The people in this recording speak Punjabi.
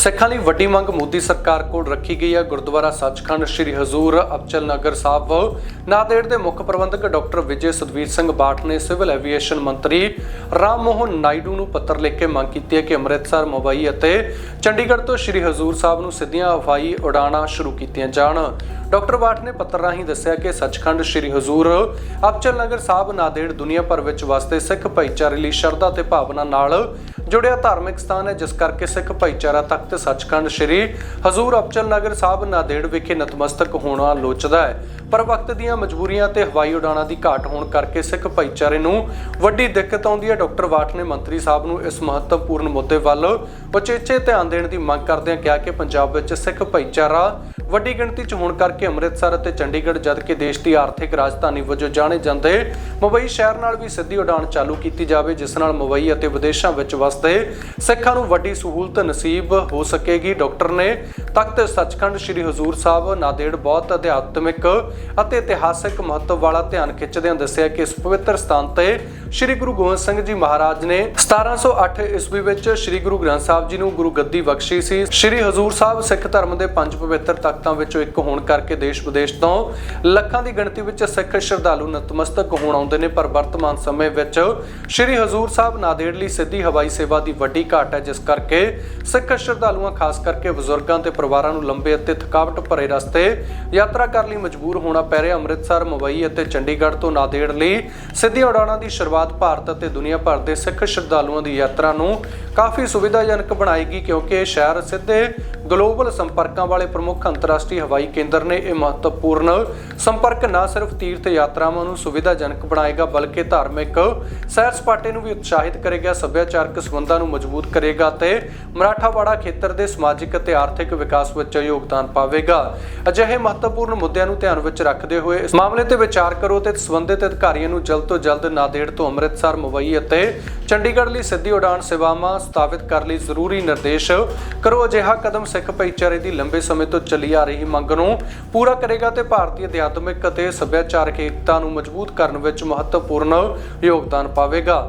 ਸਿੱਖਾਂ ਲਈ ਵੱਡੀ ਮੰਗ ਮੋਦੀ ਸਰਕਾਰ ਕੋਲ ਰੱਖੀ ਗਈ ਹੈ। ਗੁਰਦੁਆਰਾ ਸੱਚਖੰਡ ਸ੍ਰੀ ਹਜ਼ੂਰ ਅਬਚਲ ਨਗਰ ਸਾਹਿਬ ਨਾਦੇੜ ਦੇ ਮੁੱਖ ਪ੍ਰਬੰਧਕ ਡਾਕਟਰ ਵਿਜੇ ਸੁਦਵੀਰ ਸਿੰਘ ਬਾਠ ਨੇ ਸਿਵਲ ਐਵੀਏਸ਼ਨ ਮੰਤਰੀ ਰਾਮ ਮੋਹਨ ਨਾਇਡੂ ਨੂੰ ਪੱਤਰ ਲਿਖ ਕੇ ਮੰਗ ਕੀਤੀ ਹੈ ਕਿ ਅੰਮ੍ਰਿਤਸਰ, ਮੁੰਬਈ ਅਤੇ ਚੰਡੀਗੜ੍ਹ ਤੋਂ ਸ੍ਰੀ ਹਜ਼ੂਰ ਸਾਹਿਬ ਨੂੰ ਸਿੱਧੀਆਂ ਹਵਾਈ ਉਡਾਣਾਂ ਸ਼ੁਰੂ ਕੀਤੀਆਂ ਜਾਣ। ਡਾਕਟਰ ਬਾਠ ਨੇ ਪੱਤਰ ਰਾਹੀਂ ਦੱਸਿਆ ਕਿ ਸੱਚਖੰਡ ਸ੍ਰੀ ਹਜ਼ੂਰ ਅਬਚਲ ਨਗਰ ਸਾਹਿਬ ਨਾਦੇੜ ਦੁਨੀਆ ਭਰ ਵਿੱਚ ਵਸਦੇ ਸਿੱਖ ਭਾਈਚਾਰੇ ਲਈ ਸ਼ਰਧਾ ਤੇ ਭਾਵਨਾ ਨਾਲ ਜੁੜਿਆ ਧਾਰਮਿਕ ਸਥਾਨ ਹੈ, ਜਿਸ ਕਰਕੇ ਸਿੱਖ ਭਾਈਚਾਰਾ ਤੱਕ ਤਖਤ ਸੱਚਖੰਡ ਸ੍ਰੀ ਹਜ਼ੂਰ ਅਬਚਲ ਨਗਰ ਸਾਹਿਬ ਨਾਂਦੇੜ ਵਿਖੇ ਨਤਮਸਤਕ ਹੋਣਾ ਲੋਚਦਾ ਹੈ। ਪਰ ਵਕਤ ਦੀਆਂ ਮਜਬੂਰੀਆਂ ਤੇ ਹਵਾਈ ਉਡਾਣਾਂ ਦੀ ਘਾਟ ਹੋਣ ਕਰਕੇ ਸਿੱਖ ਭਾਈਚਾਰੇ ਨੂੰ ਵੱਡੀ ਦਿੱਕਤ ਆਉਂਦੀ ਹੈ। ਡਾਕਟਰ ਵਾਟ ਨੇ ਮੰਤਰੀ ਸਾਹਿਬ ਨੂੰ ਇਸ ਮਹੱਤਵਪੂਰਨ ਮੁੱਦੇ ਵੱਲ ਉਚੇਚੇ ਧਿਆਨ ਦੇਣ ਦੀ ਮੰਗ ਕਰਦਿਆਂ ਕਿਹਾ ਕਿ ਪੰਜਾਬ ਵਿੱਚ ਸਿੱਖ ਭਾਈਚਾਰਾ ਵੱਡੀ ਗਿਣਤੀ 'ਚ ਹੋਣ ਕਰਕੇ ਅੰਮ੍ਰਿਤਸਰ ਅਤੇ ਚੰਡੀਗੜ੍ਹ ਜਦਕਿ ਦੇਸ਼ ਦੀ ਆਰਥਿਕ ਰਾਜਧਾਨੀ ਵਜੋਂ ਜਾਣੇ ਜਾਂਦੇ ਮੁੰਬਈ ਸ਼ਹਿਰ ਨਾਲ ਵੀ ਸਿੱਧੀ ਉਡਾਣ ਚਾਲੂ ਕੀਤੀ ਜਾਵੇ, ਜਿਸ ਨਾਲ ਮੁੰਬਈ ਅਤੇ ਵਿਦੇਸ਼ਾਂ ਵਿੱਚ ਵਸਦੇ ਸਿੱਖਾਂ ਨੂੰ ਵੱਡੀ ਸਹੂਲਤ ਨਸੀਬ ਹੋ ਸਕੇਗੀ। ਡਾਕਟਰ ਨੇ ਤਖਤ ਸੱਚਖੰਡ ਸ੍ਰੀ ਹਜ਼ੂਰ ਸਾਹਿਬ ਨਾਦੇੜ ਬਹੁਤ ਅਧਿਆਤਮਿਕ ਅਤੇ ਇਤਿਹਾਸਕ ਮਹੱਤਵ ਵਾਲਾ ਧਿਆਨ ਖਿੱਚਦਿਆਂ ਦੱਸਿਆ ਕਿ ਇਸ ਪਵਿੱਤਰ ਸਥਾਨ ਤੇ ਸ੍ਰੀ ਗੁਰੂ ਗੋਬਿੰਦ ਸਿੰਘ ਜੀ ਮਹਾਰਾਜ ਨੇ 1708 ਈਸਵੀ ਵਿੱਚ ਸ੍ਰੀ ਗੁਰੂ ਗ੍ਰੰਥ ਸਾਹਿਬ ਜੀ ਨੂੰ ਗੁਰੂ ਗੱਦੀ ਬਖਸ਼ੀ ਸੀ। ਸ੍ਰੀ ਹਜ਼ੂਰ ਸਾਹਿਬ ਸਿੱਖ ਧਰਮ ਦੇ ਪੰਜ ਪਵਿੱਤਰ ਤਖਤਾਂ ਵਿੱਚੋਂ ਇੱਕ ਹੋਣ ਕਰਕੇ ਦੇਸ਼ ਵਿਦੇਸ਼ ਤੋਂ ਲੱਖਾਂ ਦੀ ਗਿਣਤੀ ਵਿੱਚ ਸਿੱਖ ਸ਼ਰਧਾਲੂ ਨਤਮਸਤਕ ਹੋਣ ਆਉਂਦੇ ਨੇ, ਪਰ ਵਰਤਮਾਨ ਸਮੇਂ ਵਿੱਚ ਸ੍ਰੀ ਹਜ਼ੂਰ ਸਾਹਿਬ ਨਾਦੇੜ ਲਈ ਸਿੱਧੀ ਹਵਾਈ ਸੇਵਾ ਦੀ ਵੱਡੀ ਘਾਟ ਹੈ, ਜਿਸ ਕਰਕੇ ਸਿੱਖ ਸ਼ਰਧਾਲੂਆਂ, ਖਾਸ ਕਰਕੇ ਬਜ਼ੁਰਗਾਂ ਤੇ ਪਰਿਵਾਰਾਂ ਨੂੰ ਲੰਬੇ ਅਤੇ ਥਕਾਵਟ ਭਰੇ ਰਸਤੇ ਯਾਤਰਾ ਕਰਨ ਲਈ ਮਜਬੂਰ ਹੋਣਾ ਪੈ ਰਿਹਾ। ਅੰਮ੍ਰਿਤਸਰ, ਮੁੰਬਈ ਅਤੇ ਚੰਡੀਗੜ੍ਹ ਤੋਂ ਨਾਦੇੜ ਲਈ ਸਿੱਧੀਆਂ ਉਡਾਣਾਂ ਦੀ ਸ਼ੁਰੂਆਤ ਭਾਰਤ ਅਤੇ ਦੁਨੀਆ ਭਰ ਦੇ ਸਿੱਖ ਸ਼ਰਧਾਲੂਆਂ ਦੀ ਯਾਤਰਾ ਨੂੰ ਕਾਫੀ ਸੁਵਿਧਾਜਨਕ ਬਣਾਏਗੀ ਕਿਉਂਕਿ ਇਹ ਸ਼ਹਿਰ ਸਿੱਧੇ ਗਲੋਬਲ ਸੰਪਰਕਾਂ ਵਾਲੇ ਪ੍ਰਮੁੱਖ ਅੰਤਰਰਾਸ਼ਟਰੀ ਹਵਾਈ ਕੇਂਦਰ ਨੇ ਇਹ ਮਹੱਤਵਪੂਰਨ ਸੰਪਰਕ ਨਾ ਸਿਰਫ ਤੀਰਥ ਯਾਤਰਾਵਾਂ ਨੂੰ ਸੁਵਿਧਾਜਨਕ ਬਣਾਏਗਾ, ਬਲਕਿ ਧਾਰਮਿਕ ਸੈਰ ਸਪਾਟੇ ਨੂੰ ਵੀ ਉਤਸ਼ਾਹਿਤ ਕਰੇਗਾ, ਸੱਭਿਆਚਾਰਕ ਸੰਬੰਧਾਂ ਨੂੰ ਮਜ਼ਬੂਤ ਕਰੇਗਾ ਤੇ ਮਰਾਠਾਵਾੜਾ ਖੇਤਰ ਦੇ ਸਮਾਜਿਕ ਅਤੇ ਆਰਥਿਕ ਵਿਕਾਸ ਵਿੱਚ ਯੋਗਦਾਨ ਪਾਵੇਗਾ। ਅਜਿਹੇ ਮਹੱਤਵਪੂਰਨ ਮੁੱਦਿਆਂ ਨੂੰ ਧਿਆਨ ਵਿੱਚ ਰੱਖਦੇ ਹੋਏ ਇਸ ਮਾਮਲੇ ਤੇ ਵਿਚਾਰ ਕਰੋ ਤੇ ਸੰਬੰਧਿਤ ਅਧਿਕਾਰੀਆਂ ਨੂੰ ਜਲਦ ਤੋਂ ਜਲਦ ਨਾਦੇੜ ਤੋਂ ਅੰਮ੍ਰਿਤਸਰ, ਮੁੰਬਈ ਅਤੇ ਚੰਡੀਗੜ੍ਹ ਲਈ ਸਿੱਧੀ ਉਡਾਣ ਸੇਵਾਵਾਂ ਸਥਾਪਿਤ ਕਰਨ ਲਈ ਜ਼ਰੂਰੀ ਨਿਰਦੇਸ਼ ਕਰੋ। ਅਜਿਹਾ ਕਦਮ ਸਿੱਖ ਭਾਈਚਾਰੇ ਦੀ ਲੰਬੇ ਸਮੇਂ ਤੋਂ ਚੱਲੀ ਆ ਰਹੀ ਮੰਗ ਨੂੰ ਪੂਰਾ ਕਰੇਗਾ ਤੇ ਭਾਰਤੀ ਅਧਿਆਤਮਿਕ ਅਤੇ ਸੱਭਿਆਚਾਰਕ ਏਕਤਾ ਨੂੰ ਮਜ਼ਬੂਤ ਕਰਨ ਵਿੱਚ ਮਹੱਤਵਪੂਰਨ ਯੋਗਦਾਨ ਪਾਵੇਗਾ।